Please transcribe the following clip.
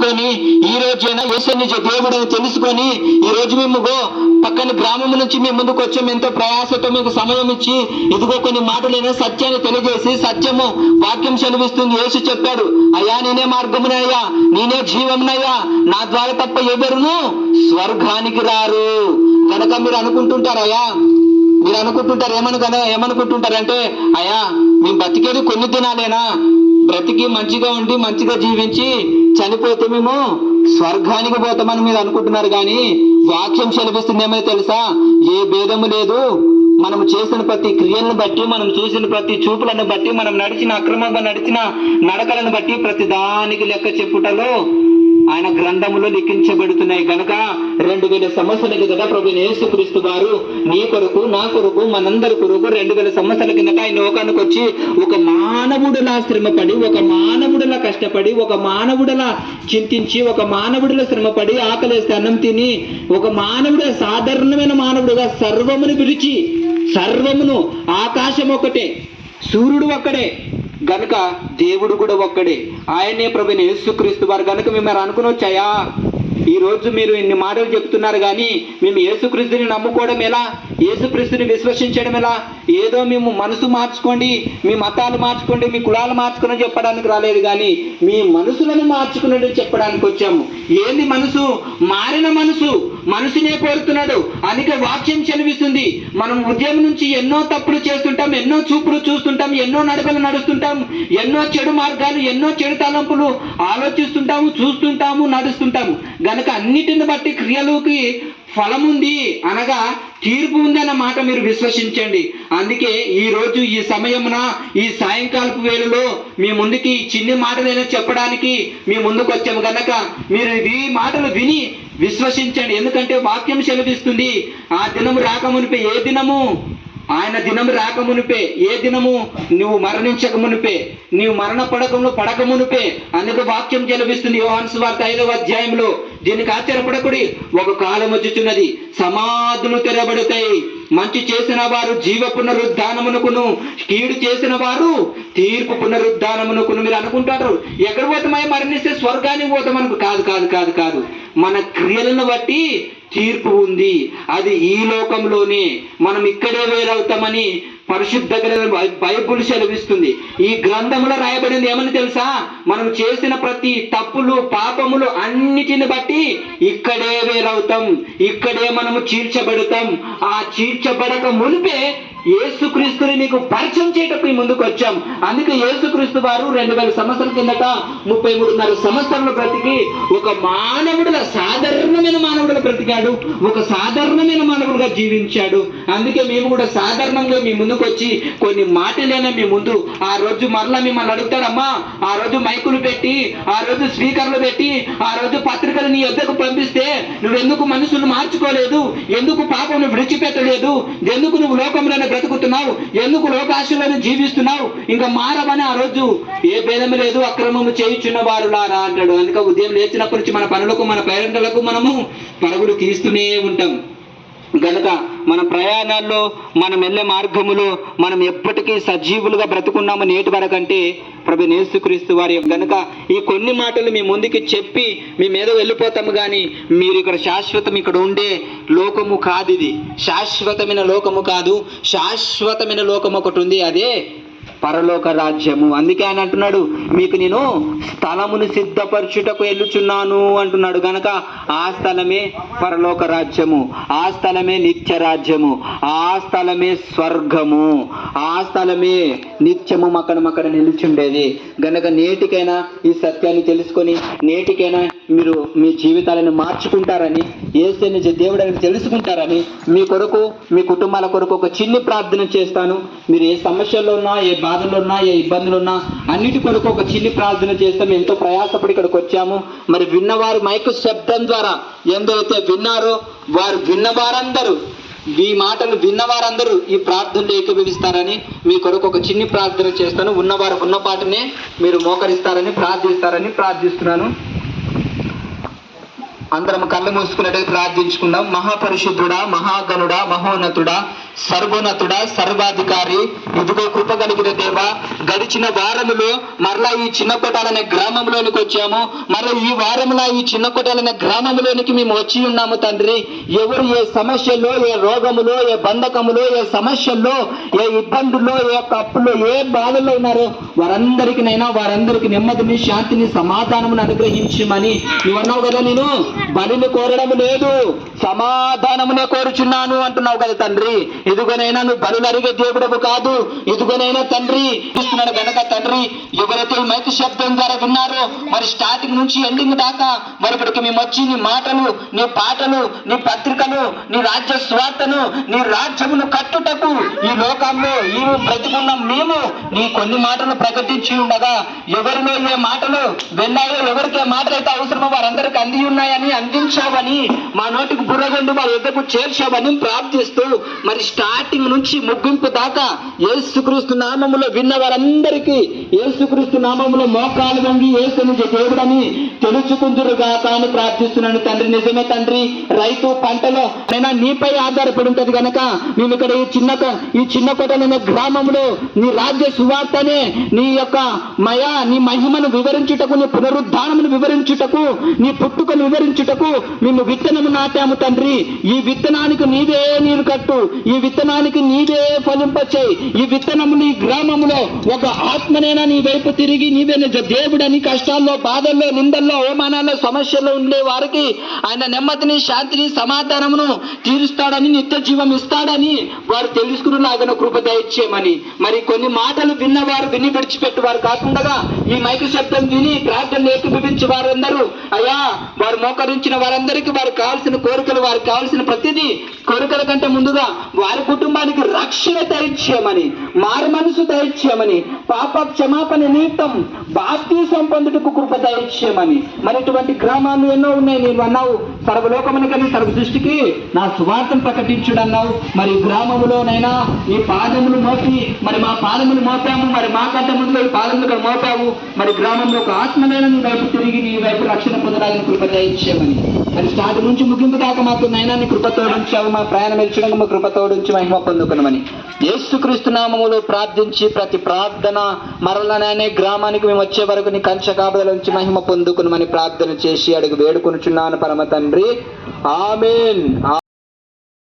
తెలుసుకొని ఈ రోజైనా యేసు దేవుడు తెలుసుకొని ఈ రోజు మేము గో పక్కన గ్రామం నుంచి మేము ముందుకు వచ్చాము ఎంతో ప్రయాసతో మీకు సమయం ఇచ్చి ఇదిగో కొన్ని మాటలైనా సత్యాన్ని తెలియజేసి సత్యము వాక్యం చనిపిస్తుంది యేసు చెప్పాడు అయ్యా నేనే మార్గమునయ్యా నేనే జీవమునయ్యా. నా ద్వారా తప్ప ఎవరును స్వర్గానికి రారు. కనుక మీరు అనుకుంటుంటారయ్యా మీరు అనుకుంటుంటారు ఏమను కదా ఏమనుకుంటుంటారంటే అయ్యా మేము బతికేది కొన్ని దినాలేనా బ్రతికి మంచిగా ఉండి మంచిగా జీవించి చనిపోతే మేము స్వర్గానికి పోతామని మీరు అనుకుంటున్నారు కానీ వాక్యం చదివిస్తుంది ఏమైనా తెలుసా? ఏ భేదము లేదు. మనం చేసిన ప్రతి క్రియలను బట్టి మనం చూసిన ప్రతి చూపులను బట్టి మనం నడిచిన అక్రమంగా నడిచిన నడకలను బట్టి ప్రతి దానికి లెక్క చెప్పుటలో ఆయన గ్రంథములో లిఖించబడుతున్నాయి. కనుక రెండు వేల సంవత్సరాల కిందట ప్రభు యేసుక్రీస్తు వారు నీ కొరకు నా కొరకు మనందరి కొరకు రెండు వేల సంవత్సరాల కిందట ఆయన లోకానికి వచ్చి ఒక మానవుడిలా శ్రమపడి ఒక మానవుడిలా కష్టపడి ఒక మానవుడిలా చింతించి ఒక మానవుడిలా శ్రమపడి ఆకలేస్తే అన్నం తిని ఒక మానవుడు సాధారణమైన మానవుడుగా సర్వమును పిలిచి సర్వమును ఆకాశం ఒకటే సూర్యుడు ఒక్కడే గనుక దేవుడు కూడా ఒక్కడే. ఆయనే ప్రభుని యేసుక్రీస్తు వారు. గనుక మిమ్మల్ని అనుకుని వచ్చాయా? ఈరోజు మీరు ఇన్ని మాటలు చెప్తున్నారు కానీ మేము యేసుక్రీస్తుని నమ్ముకోవడం ఎలా? యేసుక్రీస్తుని విశ్వసించడం ఎలా? ఏదో మేము మనసు మార్చుకోండి మీ మతాలు మార్చుకోండి మీ కులాలు మార్చుకుని చెప్పడానికి రాలేదు కానీ మీ మనసులను మార్చుకున్నట్టు చెప్పడానికి వచ్చాము. ఏంది మనసు? మారిన మనసు. మనసునే కోరుతున్నాడు. అందుకే వాక్యం చనిపిస్తుంది మనం ఉద్యమం నుంచి ఎన్నో తప్పులు చేస్తుంటాం ఎన్నో చూపులు చూస్తుంటాం ఎన్నో నడకలు నడుస్తుంటాం ఎన్నో చెడు మార్గాలు ఎన్నో చెడు తలంపులు ఆలోచిస్తుంటాము చూస్తుంటాము నడుస్తుంటాము. గనక అన్నిటిని బట్టి క్రియలోకి ఫలం ఉంది అనగా తీర్పు ఉందన్న మాట మీరు విశ్వసించండి. అందుకే ఈ రోజు ఈ సమయమున ఈ సాయంకాలపు వేళలో మీ ముందుకి చిన్ని మాటలైనా చెప్పడానికి మీ ముందుకు వచ్చాము కనుక మీరు ఈ మాటలు విని విశ్వసించండి. ఎందుకంటే వాక్యం సెలవిస్తుంది ఆ దినము రాకమునిపే ఏ దినము? ఆయన దినం రాకమునిపే ఏ దినము? నువ్వు మరణించకమునిపే నీవు మరణ పడకంలో పడకమునిపే అందుకు వాక్యం చెలవిస్తుంది యోహాను వార్త ఐదవ అధ్యాయంలో. దీనికి ఆశ్చర్యపడకుడి. ఒక కాలం వచ్చుచున్నది. సమాధులు తెరబడతాయి. మంచి చేసిన వారు జీవ పునరుద్ధానమునకును కీడు చేసిన వారు తీర్పు పునరుద్ధానమునకును మీరు అనుకుంటారు. ఎక్కడ పోతామై మరణిస్తే స్వర్గానికి పోతామనుకు కాదు కాదు కాదు కాదు. మన క్రియలను బట్టి తీర్పు ఉంది. అది ఈ లోకంలోనే. మనం ఇక్కడే వేరవుతామని పరిశుద్ధ గ్రంథం బైబుల్ సెలవిస్తుంది. ఈ గ్రంథంలో రాయబడింది ఏమని తెలుసా? మనం చేసిన ప్రతి తప్పులు పాపములు అన్నిటిని బట్టి ఇక్కడే వేరవుతాం ఇక్కడే మనము చీల్చబడతాం. ఆ చీల్చబడక మునిపే యేసుక్రీస్తుని మీకు పరిచయం చేయటప్పుడు ఈ ముందుకు వచ్చాం. అందుకే యేసుక్రీస్తు వారు రెండు వేల సంవత్సరాల కిందట ముప్పై మూడున్నర సంవత్సరాల బ్రతికి ఒక మానవుడుల సాధారణమైన మానవుడుల బ్రతికాడు. ఒక సాధారణమైన సాధారణంగా జీవించాడు. అందుకే మేము కూడా సాధారణంగా మీ ముందుకు వచ్చి కొన్ని మాటలైనా మీ ముందు ఆ రోజు మరలా మిమ్మల్ని అడుగుతారమ్మా ఆ రోజు మైకులు పెట్టి ఆ రోజు స్పీకర్లు పెట్టి ఆ రోజు పత్రికలు నీ వద్దకు పంపిస్తే నువ్వెందుకు మనసును మార్చుకోలేదు? ఎందుకు పాపం విడిచిపెట్టలేదు? ఎందుకు నువ్వు లోకంలోనే బ్రతుకుతున్నావు? ఎందుకు లోకాశలోనే జీవిస్తున్నావు? ఇంకా మారవని ఆ రోజు ఏ భేదం లేదు అక్రమము చేయుచున్న వారు లారా అంటాడు. అందుకే ఉదయం లేచినప్పటి నుంచి మన పనులకు మన పేరెంట్లకు మనము పరుగులు తీస్తూనే ఉంటాం. గనుక మన ప్రయాణాల్లో మనం వెళ్ళే మార్గములో మనం ఎప్పటికీ సజీవులుగా బ్రతుకున్నాము నేటి వరకంటే ప్రభు నేసుక్రీస్తు వారి గనుక ఈ కొన్ని మాటలు మీ ముందుకి చెప్పి మీ మీద వెళ్ళిపోతాము కానీ మీరు ఇక్కడ శాశ్వతం ఇక్కడ ఉండే లోకము కాదు ఇది. శాశ్వతమైన లోకము కాదు. శాశ్వతమైన లోకం ఒకటి ఉంది. అదే పరలోక రాజ్యము. అందుకే ఆయన అంటున్నాడు మీకు నేను స్థలమును సిద్ధపరచుటకు వెళ్ళుచున్నాను అంటున్నాడు. గనక ఆ స్థలమే పరలోక రాజ్యము ఆ స్థలమే నిత్య రాజ్యము ఆ స్థలమే స్వర్గము ఆ స్థలమే నిత్యము మక్కడ మక్కడ నిలిచుండేది. గనక నేటికైనా ఈ సత్యాన్ని తెలుసుకొని నేటికైనా మీరు మీ జీవితాలను మార్చుకుంటారని ఏసైన దేవుడు అని తెలుసుకుంటారని మీ కొరకు మీ కుటుంబాల కొరకు ఒక చిన్ని ప్రార్థన చేస్తాను. మీరు ఏ సమస్యల్లో ఉన్నా ఏ బాధలు ఉన్నా ఏ ఇబ్బందులు ఉన్నా అన్నిటి కొరకు ఒక చిన్ని ప్రార్థన చేస్తాం ఎంతో ప్రయాసపడి ఇక్కడికి వచ్చాము. మరి విన్నవారు మైకు శబ్దం ద్వారా ఎందైతే విన్నారో వారు విన్నవారందరూ ఈ మాటలు విన్నవారందరూ ఈ ప్రార్థనలు ఏకీభవిస్తారని మీ కొరకు ఒక చిన్ని ప్రార్థన చేస్తాను. ఉన్నవారు ఉన్న పాటనే మీరు మోకరిస్తారని ప్రార్థిస్తారని ప్రార్థిస్తున్నాను. అందరం కళ్ళు మూసుకున్నట్టు ప్రార్థించుకుందాం. మహాపరిశుద్ధుడా మహాగణుడా మహోన్నతుడా సర్వోన్నతుడా సర్వాధికారి. ఇదిగో కృప కలిగిన దేవ గడిచిన వారములో మరలా ఈ చిన్న గ్రామంలోనికి వచ్చాము. మరలా ఈ వారంలో ఈ చిన్న గ్రామంలోనికి మేము వచ్చి ఉన్నాము తండ్రి. ఎవరు ఏ సమస్యల్లో ఏ రోగములో ఏ బంధకములో ఏ సమస్యల్లో ఏ ఇబ్బందుల్లో ఏ తప్పులో ఏ బాధల్లో ఉన్నారో వారందరికి నైనా వారందరికి నెమ్మదిని శాంతిని సమాధానమును అనుగ్రహించమని నువ్వు కదా నేను? బలిని కోరడం లేదు. సమాధానమునే కోరుచున్నాను అంటున్నావు కదా తండ్రి. ఇదిగోనైనా నువ్వు బలు అడిగే దేవుడవు కాదు. ఇదిగోనైనా తండ్రి ఇస్తున్నాడు కనుక తండ్రి ఎవరైతే ఈ శబ్దం ద్వారా విన్నారో మరి స్టార్టింగ్ నుంచి ఎండింగ్ దాకా మరి ఇప్పటికి మేము వచ్చి నీ మాటలు నీ పాటలు నీ పత్రికలు నీ రాజ్య స్వార్థను నీ రాజ్యమును కట్టుటకు ఈ లోకంలో ఈ బ్రతికున్న మేము? నీ కొన్ని మాటలు ప్రకటించి ఉండగా ఎవరిలో ఏ మాటలు విన్నాయో ఎవరికి ఏ మాటలు అయితే అవసరమో వారందరికి అంది ఉన్నాయని అందించావని మా నోటికి బుర్రగండు మా వద్దకు చేర్చావని ప్రార్థిస్తూ మరి స్టార్టింగ్ నుంచి ముగింపు దాకా ఏసుక్రీస్తు నామములో విన్న వారందరికీ ఏసుక్రీస్తు నామములో మోకాలు వంగి యేసు నుంచి దేవుడని తెలుసుకుందురుగా అని ప్రార్థిస్తున్నాను తండ్రి. నిజమే తండ్రి రైతు పంటలో అయినా నీపై ఆధారపడి ఉంటది గనక మేము ఇక్కడ ఈ చిన్న ఈ చిన్న కొట్టలనే గ్రామంలో నీ రాజ్య సువార్తనే నీ యొక్క మయ నీ మహిమను వివరించుటకు నీ పునరుద్ధానమును వివరించుటకు నీ పుట్టుకను వివరించుటకు మేము విత్తనము నాటాము తండ్రి. ఈ విత్తనానికి నీవే నీరు కట్టు. ఈ విత్తనానికి నీవే ఫలింపచేయి. ఈ విత్తనము నీ గ్రామంలో ఒక ఆత్మనైనా నీ వైపు తిరిగి నీవే నిజ దేవుడని కష్టాల్లో బాధల్లో నిందల్లో అవమానాల్లో సమస్యల్లో ఉండే వారికి ఆయన నెమ్మదిని శాంతిని సమాధానమును తీరుస్తాడని నిత్య జీవం ఇస్తాడని వారు తెలుసుకునేలాగిన కృప దయచేయమని. మరి కొన్ని మాటలు విన్నవారు విని విడిచిపెట్టేవారు కాకుండా ఈ మైకు శబ్దం విని ప్రార్థన ఏకీభవించి వారందరూ అయ్యా వారు మోకరించిన వారందరికీ వారు కావాల్సిన కోరికలు వారికి కావాల్సిన ప్రతిదీ కోరికల కంటే ముందుగా వారి కుటుంబానికి రక్షణ దయచేయమని మారు మనసు దయచేయమని పాప క్షమాపణ నిమిత్తం బాప్తీసం పొందుటకు కృప దయచేయమని. మరి ఇటువంటి గ్రామాలు ఎన్నో ఉన్నాయి నేను అన్నావు. సర్వలోకమునికని సర్వ సృష్టికి నా సువార్తను ప్రకటించుడన్నావు. మరి గ్రామములోనైనా ఈ పాదములు మోపి మరి మా పాదములు మోపాము మరి మాకంటే ముందుగా ఈ పాదములు ఇక్కడ మోపావు. మరి గ్రామంలో ఒక ఆత్మలైన నీ వైపు తిరిగి నీ వైపు రక్షణ పొందడానికి కృప చేయమని అది స్టార్ట్ నుంచి ముగింపు దాకా మాకు నైనాన్ని కృపతోడించావు మా ప్రయాణం ఇచ్చడం మా కృపతోడించి మహిమ పొందుకున్నామని. యేసుక్రీస్తు నామములో ప్రార్థించి ప్రతి ప్రార్థన మరలనే గ్రామానికి మేము వచ్చే వరకు నీ కంచ కాపుదల నుంచి మహిమ పొందుకునమని ప్రార్థన చేసి అడుగు వేడుకొనుచున్నాను పరమ తండ్రి. ఆమెన్.